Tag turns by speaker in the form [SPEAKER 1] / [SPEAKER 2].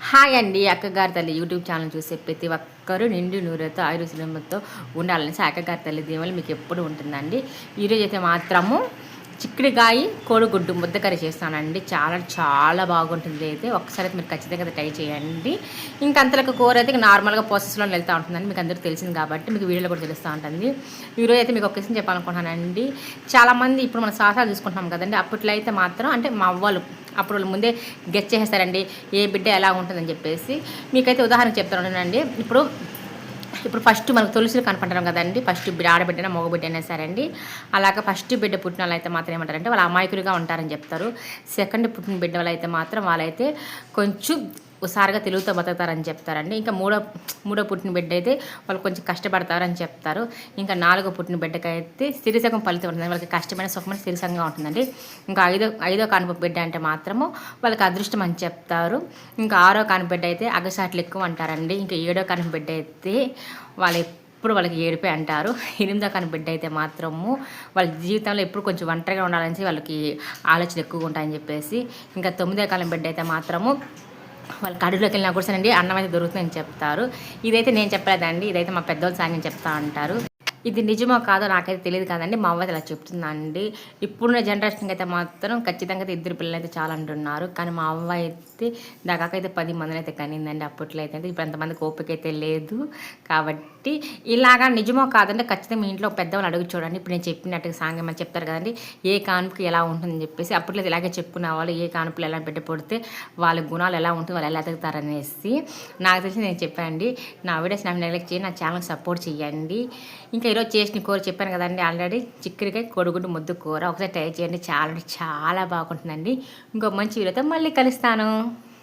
[SPEAKER 1] Hi అండి అక్కగారి తల్లి యూట్యూబ్ ఛానల్ చూసే ప్రతి ఒక్కరూ నిండు నూరుతో ఆయుర్శ్రమంతో ఉండాలని అక్కగారి తల్లి దీవెనలు మీకు ఎప్పుడు ఉంటుందండి. ఈరోజు అయితే మాత్రము చిక్కుడుకాయ కోడిగుడ్డు ముద్దకర్రీ చేస్తానండి. చాలా చాలా బాగుంటుంది. అయితే ఒకసారి అయితే మీరు ఖచ్చితంగా అయితే ట్రై చేయండి. ఇంకా అంతలకు కూర అయితే నార్మల్గా ప్రాసెస్లో వెళ్తూ ఉంటుందండి. మీకు అందరికీ తెలిసింది కాబట్టి మీకు వీడియోలో కూడా తెలుస్తూ ఉంటుంది. ఈరోజు అయితే మీకు ఒక విషయం చెప్పాలనుకుంటున్నానండి. చాలామంది ఇప్పుడు మన సాసాలు చూసుకుంటున్నాం కదండి. అప్పట్లో అయితే మాత్రం అంటే మా అవ్వలు అప్పుడు వాళ్ళు ముందే గెట్ చేసేస్తారండి. ఏ బిడ్డ ఎలా ఉంటుందని చెప్పేసి. మీకైతే ఉదాహరణ చెప్తానండి ఇప్పుడు ఇప్పుడు ఫస్ట్ మనకు తులసిలు కనపడడం కదండి. ఫస్ట్ ఆడబిడ్డనే ఆడబిడ్డన అయినా సరే అండి అలాగే ఫస్ట్ బిడ్డ పుట్టిన వాళ్ళైతే మాత్రం ఏమంటారంటే వాళ్ళు అమాయకులుగా ఉంటారని చెప్తారు. సెకండ్ పుట్టిన బిడ్డ వాళ్ళైతే మాత్రం వాళ్ళైతే కొంచెం ఉసారుగా తెలుగుతో బతుకుతారని చెప్తారండి. ఇంకా మూడో మూడో పుట్టిన బిడ్డ అయితే వాళ్ళు కొంచెం కష్టపడతారని చెప్తారు. ఇంకా నాలుగో పుట్టిన బిడ్డకైతే సిరిసగం ఫలితం ఉంటుంది. వాళ్ళకి కష్టమైన సుఖమైన స్థిరసంగా ఉంటుందండి. ఇంకా ఐదో ఐదో కానుప బిడ్డ అంటే మాత్రము వాళ్ళకి అదృష్టం అని చెప్తారు. ఇంకా ఆరో కానుప బిడ్డ అయితే అగసాట్లు ఎక్కువ అంటారండి. ఇంకా ఏడో కానుప బిడ్డ అయితే వాళ్ళ ఎప్పుడు వాళ్ళకి ఏడిపే అంటారు. ఎనిమిదో కానీ బిడ్డ అయితే మాత్రము వాళ్ళ జీవితంలో ఎప్పుడు కొంచెం ఒంటరిగా ఉండాలని వాళ్ళకి ఆలోచన ఎక్కువగా ఉంటాయని చెప్పేసి ఇంకా తొమ్మిదో కాలం బిడ్డ అయితే మాత్రము వాళ్ళ కడుపులోకి వెళ్ళినా కూడా సరే అన్నం అయితే దొరుకుతుందని చెప్తారు. ఇదైతే నేను చెప్పలేదండి. ఇదైతే మా పెద్దోళ్ళు సాయం చెప్తా అంటారు ఇది నిజమో కాదో నాకైతే తెలియదు కాదండి. మా అవ్వ ఇలా చెప్తుందండి. ఇప్పుడున్న జనరేషన్కి అయితే మాత్రం ఖచ్చితంగా అయితే ఇద్దరు పిల్లలు అయితే చాలా అంటున్నారు కానీ మా అవ్వ అయితే దాకాకైతే పది మందిని అయితే కనిందండి అప్పట్లో అయితే. ఇప్పుడు ఎంతమందికి ఓపిక అయితే లేదు. కాబట్టి ఇలాగా నిజమో కాదంటే ఖచ్చితంగా మీ ఇంట్లో పెద్దవాళ్ళు అడుగు చూడండి. ఇప్పుడు నేను చెప్పినట్టుగా సాంగ్యమని చెప్తారు కదండి. ఏ కానుపుకి ఎలా ఉంటుందని చెప్పేసి అప్పట్లో ఇలాగే చెప్పుకునే వాళ్ళు ఏ కానుపులు ఎలా పెట్టబడితే వాళ్ళ గుణాలు ఎలా ఉంటుంది వాళ్ళు ఎలా ఎదుగుతారనేసి నాకు తెలిసి నేను చెప్పానండి. నా వీడియోస్ నాకు నెగ్లెక్ట్ చేయండి నా ఛానల్ సపోర్ట్ చేయండి. ఇంకా ఈరోజు చేసిన కూర చెప్పాను కదండి ఆల్రెడీ చిక్కరికాయ కొడుగుడ్డు ముద్దు కూర. ఒకసారి ట్రై చేయండి చాలా చాలా బాగుంటుందండి. ఇంకో మంచి వీడియోతో మళ్ళీ కలుస్తాను.